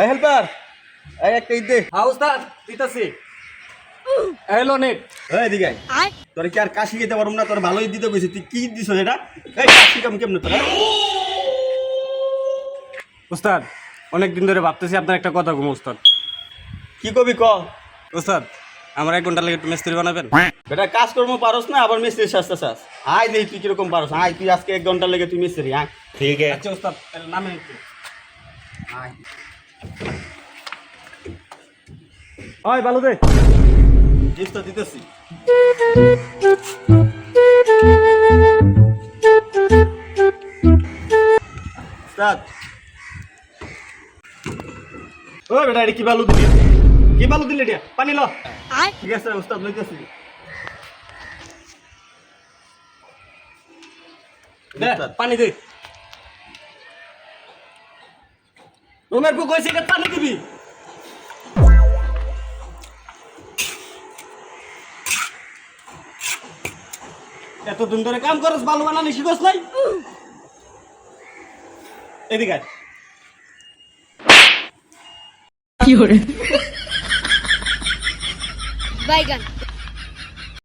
এই হেল্পার এই একটা ইট দে। হ্যাঁ উস্তাদ দিতেছি। Hello net. এই দিকে। তোর কি আর কাশি খেতে পারব না? তোর ভালোই দিতে কইছি। তুই কি দিছ এটা? এই কাশি কাম কেমনে তোরা উস্তাদ অনেক দিন ধরে ভাবতেছি আপনার একটা কথা ঘুম উস্তাদ কি কবি ক? উস্তাদ আমার এক ঘণ্টা লেগে একটু মিস্ত্রি বানাবেন? বেটা কাজকর্ম পারস না আবার মিস্ত্রি শাস্তে চাস আয় দেই তুই কীরকম পারস? আয় তুই আজকে এক ঘণ্টা লেগে তুই মিস্ত্রি আয়। ঠিক আছে। আচ্ছা উস্তাদ তাহলে নামে আয়। হয় ভালো দে জিনিসটা দিতেছি। স্টার্ট ও বেটা এটা কি বালু দিলি? কি বালু দিলি এটা? পানি ল। ঠিক আছে উস্তাদ লইতেছি। দে পানি দে। রুমের পু কইছে এটা পানি দিবি? এত দিন ধরে কাম করস বালু বানানি শিখস নাই? এদিকে আয়। বাইগান।